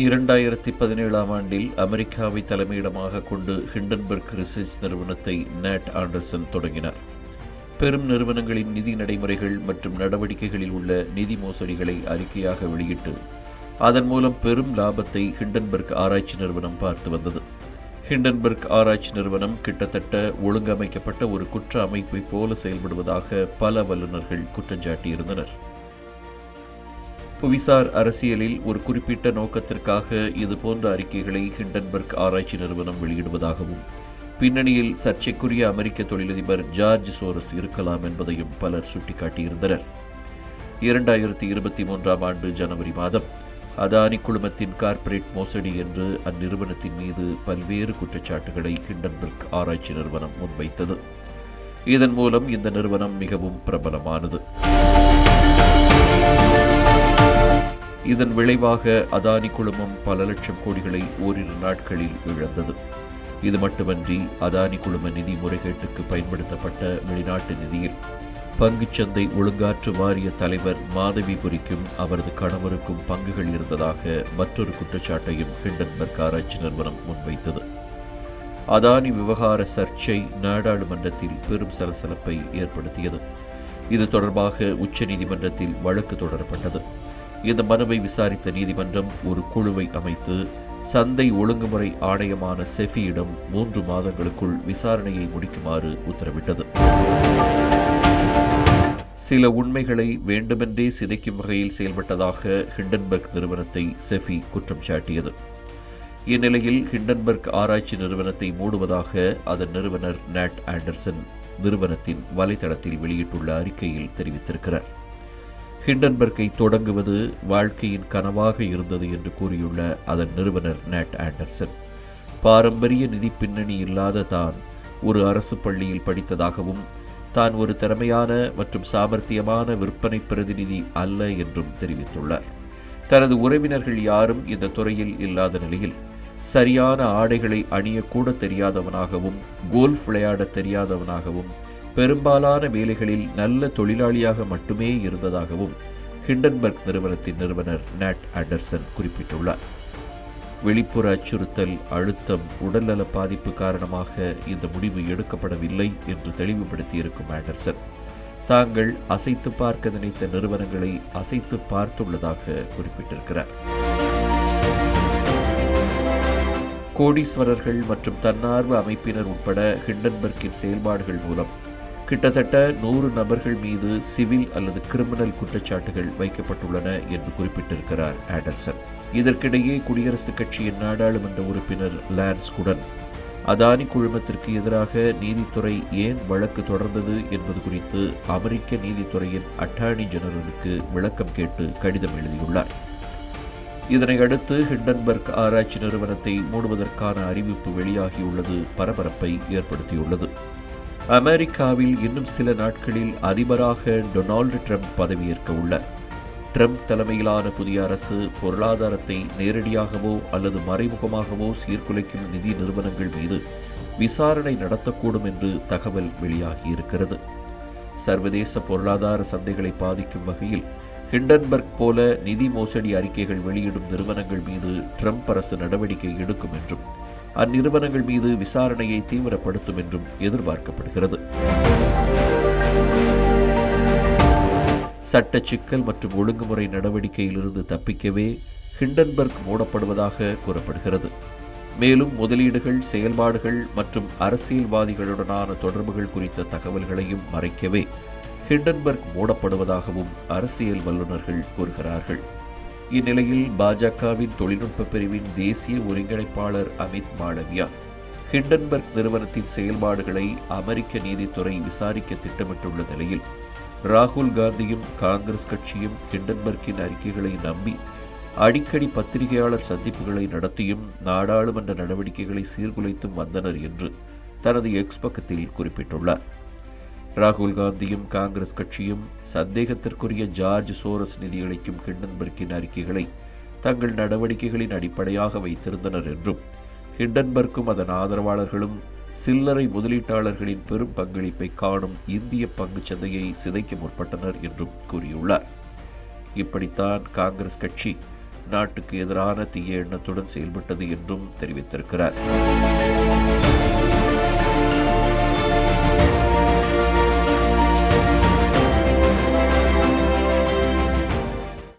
இரண்டாயிரத்தி பதினேழாம் ஆண்டில் அமெரிக்காவை தலைமையிடமாக கொண்டு ஹிண்டன்பர்க் ரிசர்ச் நிறுவனத்தை நேட் ஆண்டர்சன் தொடங்கினார். பெரும் நிறுவனங்களின் நிதி நடைமுறைகள் மற்றும் நடவடிக்கைகளில் உள்ள நிதி மோசடிகளை அறிக்கையாக வெளியிட்டு அதன் மூலம் பெரும் லாபத்தை ஹிண்டன்பர்க் ஆராய்ச்சி நிறுவனம் பார்த்து வந்தது. ஹிண்டன்பர்க் ஆராய்ச்சி நிறுவனம் கிட்டத்தட்ட ஒழுங்கமைக்கப்பட்ட ஒரு குற்ற அமைப்பை போல செயல்படுவதாக பல வல்லுநர்கள் குற்றஞ்சாட்டியிருந்தனர். புவிசார் அரசியலில் ஒரு குறிப்பிட்ட நோக்கத்திற்காக இது போன்ற அறிக்கைகளை ஹிண்டன்பர்க் ஆராய்ச்சி நிறுவனம் வெளியிடுவதாகவும் பின்னணியில் சர்ச்சைக்குரிய அமெரிக்க தொழிலதிபர் ஜார்ஜ் சோரஸ் இருக்கலாம் என்பதையும் பலர் சுட்டிக்காட்டியிருந்தனர். இரண்டாயிரத்தி இருபத்தி மூன்றாம் ஆண்டு ஜனவரி மாதம் அதானி குழுமத்தின் கார்ப்பரேட் மோசடி என்று அந்நிறுவனத்தின் மீது பல்வேறு குற்றச்சாட்டுகளை ஹிண்டன்பர்க் ஆராய்ச்சி நிறுவனம் முன்வைத்தது. இதன் மூலம் இந்த நிறுவனம் மிகவும் பிரபலமானது. இதன் விளைவாக அதானி குழுமம் பல லட்சம் கோடிகளை ஓரிரு நாட்களில் இழந்தது. இது மட்டுமன்றி அதானி குழும நிதி முறைகேட்டுக்கு பயன்படுத்தப்பட்ட வெளிநாட்டு நிதியில் பங்குச்சந்தை ஒழுங்காற்று வாரிய தலைவர் மாதவிபுரிக்கும் அவரது கணவருக்கும் பங்குகள் இருந்ததாக மற்றொரு குற்றச்சாட்டையும் ஹிண்டன்பர்க் ஆராய்ச்சி நிறுவனம் முன்வைத்தது. அதானி விவகார சர்ச்சை நாடாளுமன்றத்தில் பெரும் சலசலப்பை ஏற்படுத்தியது. இது தொடர்பாக உச்சநீதிமன்றத்தில் வழக்கு தொடரப்பட்டது. இந்த மனுவை விசாரித்த நீதிமன்றம் ஒரு குழுவை அமைத்து சந்தை ஒழுங்குமுறை ஆணையமான செஃபியிடம் மூன்று மாதங்களுக்குள் விசாரணையை முடிக்குமாறு உத்தரவிட்டது. சில உண்மைகளை வேண்டுமென்றே சிதைக்கும் வகையில் செயல்பட்டதாக ஹிண்டன்பர்க் நிறுவனத்தை செஃபி குற்றம் சாட்டியது. இந்நிலையில் ஹிண்டன்பர்க் ஆராய்ச்சி நிறுவனத்தை மூடுவதாக அதன் நிறுவனர் நேட் ஆண்டர்சன் நிறுவனத்தின் வலைதளத்தில் வெளியிட்டுள்ள அறிக்கையில் தெரிவித்திருக்கிறார். ஹிண்டன்பர்க்கை தொடங்குவது வாழ்க்கையின் கனவாக இருந்தது என்று கூறியுள்ள அதன் நிறுவனர் நேட் ஆண்டர்சன். பாரம்பரிய நிதி பின்னணி இல்லாத தான் ஒரு அரசு பள்ளியில் படித்ததாகவும் தான் ஒரு திறமையான மற்றும் சாமர்த்தியமான விற்பனை பிரதிநிதி அல்ல என்றும் தெரிவித்துள்ளார். தனது உறவினர்கள் யாரும் இந்த துறையில் இல்லாத நிலையில் சரியான ஆடைகளை அணியக்கூட தெரியாதவனாகவும் கோல்ஃப் விளையாட தெரியாதவனாகவும் பெரும்பாலான வேலைகளில் நல்ல தொழிலாளியாக மட்டுமே இருந்ததாகவும் ஹிண்டன்பர்க் நிறுவனத்தின் நிறுவனர் நேட் ஆண்டர்சன் குறிப்பிட்டுள்ளார். வெளிப்புற அச்சுறுத்தல் அழுத்தம் உடல்நல பாதிப்பு காரணமாக இந்த முடிவு எடுக்கப்படவில்லை என்று தெளிவுபடுத்தியிருக்கும் ஆண்டர்சன். தாங்கள் அசைத்து பார்க்க நினைத்த நிறுவனங்களை அசைத்து பார்த்துள்ளதாக குறிப்பிட்டிருக்கிறார். கோடீஸ்வரர்கள் மற்றும் தன்னார்வ அமைப்பினர் உட்பட ஹிண்டன்பர்க்கின் செயல்பாடுகள் மூலம் கிட்டத்தட்ட நூறு நபர்கள் மீது சிவில் அல்லது கிரிமினல் குற்றச்சாட்டுகள் வைக்கப்பட்டுள்ளன என்று குறிப்பிட்டிருக்கிறார் ஆண்டர்சன். இதற்கிடையே குடியரசுக் கட்சியின் நாடாளுமன்ற உறுப்பினர் லான்ஸ் குடன் அதானி குழுமத்திற்கு எதிராக நீதித்துறை ஏன் வழக்கு தொடர்ந்தது என்பது குறித்து அமெரிக்க நீதித்துறையின் அட்டார்னி ஜெனரலுக்கு விளக்கம் கேட்டு கடிதம் எழுதியுள்ளார். இதனை அடுத்து ஹிண்டன்பர்க் ஆராய்ச்சி நிறுவனத்தை மூடுவதற்கான அறிவிப்பு வெளியாகியுள்ளது பரபரப்பை ஏற்படுத்தியுள்ளது. அமெரிக்காவில் இன்னும் சில நாட்களில் அதிபராக டொனால்டு ட்ரம்ப் பதவியேற்க உள்ளார். ட்ரம்ப் தலைமையிலான புதிய அரசு பொருளாதாரத்தை நேரடியாகவோ அல்லது மறைமுகமாகவோ சீர்குலைக்கும் நிதி நிறுவனங்கள் மீது விசாரணை நடத்தக்கூடும் என்று தகவல் வெளியாகியிருக்கிறது. சர்வதேச பொருளாதார சந்தைகளை பாதிக்கும் வகையில் ஹிண்டன்பர்க் போல நிதி மோசடி அறிக்கைகள் வெளியிடும் நிறுவனங்கள் மீது ட்ரம்ப் அரசு நடவடிக்கை எடுக்கும் என்றும் அந்நிறுவனங்கள் மீது விசாரணையை தீவிரப்படுத்தும் என்றும் எதிர்பார்க்கப்படுகிறது. சட்ட சிக்கல் மற்றும் ஒழுங்குமுறை நடவடிக்கையிலிருந்து தப்பிக்கவே ஹிண்டன்பர்க் மூடப்படுவதாக கூறப்படுகிறது. மேலும் முதலீடுகள் செயல்பாடுகள் மற்றும் அரசியல்வாதிகளுடனான தொடர்புகள் குறித்த தகவல்களையும் மறைக்கவே ஹிண்டன்பர்க் மூடப்படுவதாகவும் அரசியல் வல்லுநர்கள் கூறுகிறார்கள். இந்நிலையில் பாஜகவின் தொழில்நுட்ப பிரிவின் தேசிய ஒருங்கிணைப்பாளர் அமித் மாளவியா ஹிண்டன்பர்க் நிறுவனத்தின் செயல்பாடுகளை அமெரிக்க நீதித்துறை விசாரிக்க திட்டமிட்டுள்ள நிலையில் ராகுல் காந்தியும் காங்கிரஸ் கட்சியும் ஹிண்டன்பர்க்கின் அறிக்கைகளை நம்பி அடிக்கடி பத்திரிகையாளர் சந்திப்புகளை நடத்தியும் நாடாளுமன்ற நடவடிக்கைகளை சீர்குலைத்தும் வந்தனர் என்று தனது எக்ஸ் பக்கத்தில் குறிப்பிட்டுள்ளார். ராகுல் காந்தியும் காங்கிரஸ் கட்சியும் சந்தேகத்திற்குரிய ஜார்ஜ் சோரஸ் நிதியளிக்கும் ஹிண்டன்பர்க்கின் அறிக்கைகளை தங்கள் நடவடிக்கைகளின் அடிப்படையாக வைத்திருந்தனர் என்றும் ஹிண்டன்பர்க்கும் அதன் ஆதரவாளர்களும் சில்லறை முதலீட்டாளர்களின் பெரும் பங்களிப்பை காணும் இந்திய பங்குச் சந்தையை சிதைக்க முற்பட்டனர் என்றும் கூறியுள்ளார். இப்படித்தான் காங்கிரஸ் கட்சி நாட்டுக்கு எதிரான தீய எண்ணத்துடன் செயல்பட்டது என்றும் தெரிவித்திருக்கிறார்.